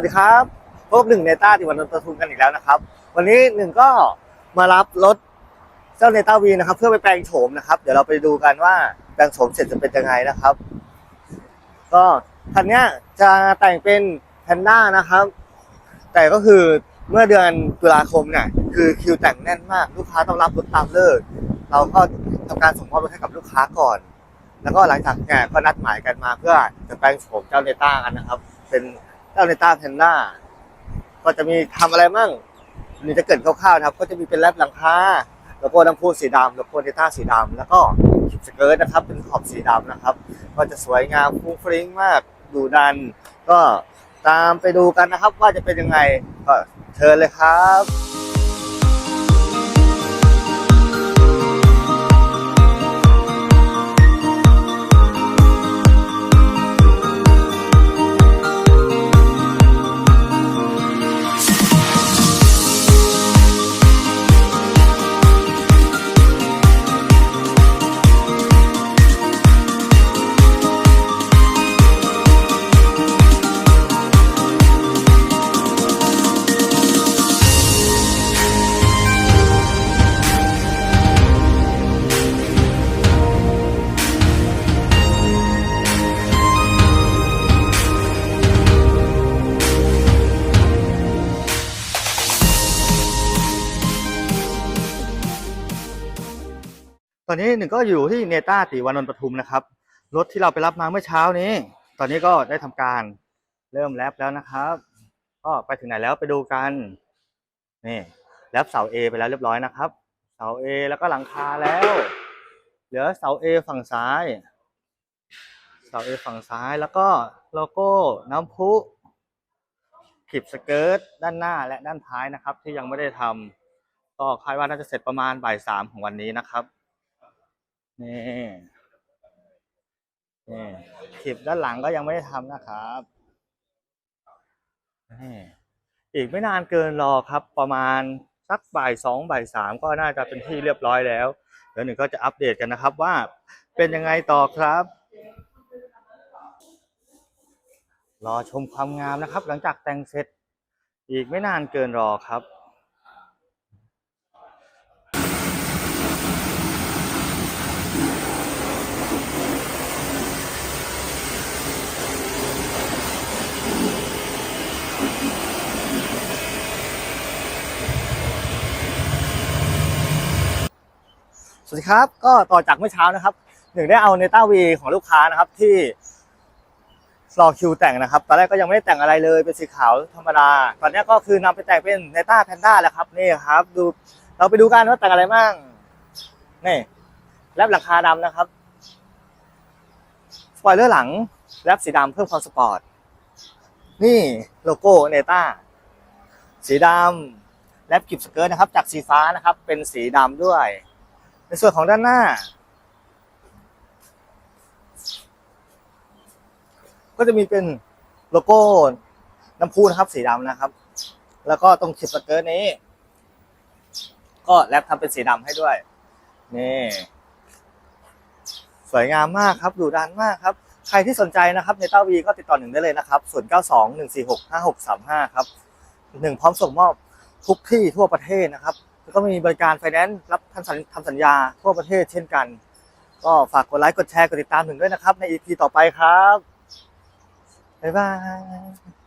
วัสดีครับพบหนึ่งเนต้าที่วันนนทประทุมกันอีกแล้วนะครับ วันนี้หนึ่งก็มารับรถเจ้าเนต้าวีนะครับ เพื่อไปแปลงโฉมนะครับ เดี๋ยวเราไปดูกันว่าแปลงโฉมเสร็จจะเป็นยังไงนะครับ ก็คันนี้จะแต่งเป็นแพนด้านะครับ แต่ก็คือเมื่อเดือนตุลาคมเนี่ยคือคิวแต่งแน่นมากลูกค้าต้องรับรถตามเลิกเราก็ทำการส่งมอบรถให้กับลูกค้าก่อน แล้วก็หลังจากเนี่ยก็นัดหมายกันมาเพื่อจะแปลงโฉมเจ้าเนต้ากันนะครับ เป็น เจ้าในต้าแพนด้าก็จะมีทำอะไรมั่งนี่จะเกิดคร่าวๆนะครับ ก็จะมีเป็นแรปหลังคาแล้วก็น้ำพุสีดำแล้วก็เนต้าสีดำแล้วก็คลิปสเกิร์ตนะครับ เป็นขอบสีดำนะครับ ก็จะสวยงามฟุ้งฟริ้งมากดูดัน ก็ตามไปดูกันนะครับว่าจะเป็นยังไงก็เชิญเลยครับ ตอนนี้หนึ่งก็อยู่ที่เนต้าติวานนท์ปทุมนะครับ รถที่เราไปรับมาเมื่อเช้านี้ ตอนนี้ก็ได้ทำการเริ่มแลบแล้วนะครับ ก็ไปถึงไหนแล้วไปดูกันนี่แลบเสา A ไปแล้วเรียบร้อยนะครับ เสา A แล้วก็หลังคาแล้ว เหลือเสา A ฝั่งซ้าย เสา A ฝั่งซ้ายแล้วก็โลโก้น้ำพุขีบสเกิร์ตด้านหน้าและด้านท้ายนะครับ ที่ยังไม่ได้ทำก็คาดว่าน่าจะเสร็จประมาณบ่ายสามของวันนี้นะครับ นี่นี่คลิปด้านหลังก็ยังไม่ได้ทำนะครับนี่อีกไม่นานเกินรอครับ ประมาณสักบ่ายสองบ่ายสามก็น่าจะเป็นที่เรียบร้อยแล้ว เดี๋ยวหนึ่งก็จะอัปเดตกันนะครับว่าเป็นยังไงต่อครับ รอชมความงามนะครับ หลังจากแต่งเสร็จ อีกไม่นานเกินรอครับ สวัสดีครับ ก็ต่อจากเมื่อเช้านะครับหนึ่งได้เอาเนต้าวีของลูกค้านะครับที่รอคิวแต่งนะครับ ตอนแรกก็ยังไม่ได้แต่งอะไรเลยเป็นสีขาวธรรมดา ตอนนี้ก็คือนำไปแต่งเป็นเนต้าแพนด้าแล้วครับนี่ครับ ดูเราไปดูกันว่าแต่งอะไรบ้างนี่แรปหลังคาดำนะครับสปอยเลอร์หลังแรปสีดำเพิ่มความสปอร์ตนี่โลโก้เนต้าสีดำแรปกิบสเกิร์ตนะครับ จากสีฟ้านะครับ เป็นสีดำด้วย ในส่วนของด้านหน้า ก็จะมีเป็นโลโก้น้ำพุนะครับ สีดำนะครับ แล้วก็ตรงคลิปสเกิร์ตนี้ ก็แรปทำเป็นสีดำให้ด้วย นี่ สวยงามมากครับดูดันมากครับ ใครที่สนใจนะครับ ในต้าวีก็ติดต่อหนึ่งได้เลยนะครับ0 9 2 1 4 6 5 6 3 5ครับหนึ่งพร้อมส่งมอบทุกที่ทั่วประเทศนะครับ แล้วก็มีบริการไฟแนนซ์รับทำสัญทำสัญญาทั่วประเทศเช่นกัน ก็ฝากกดไลค์กดแชร์กดติดตามถึงด้วยนะครับ ใน EP ต่อไปครับ บ๊ายบาย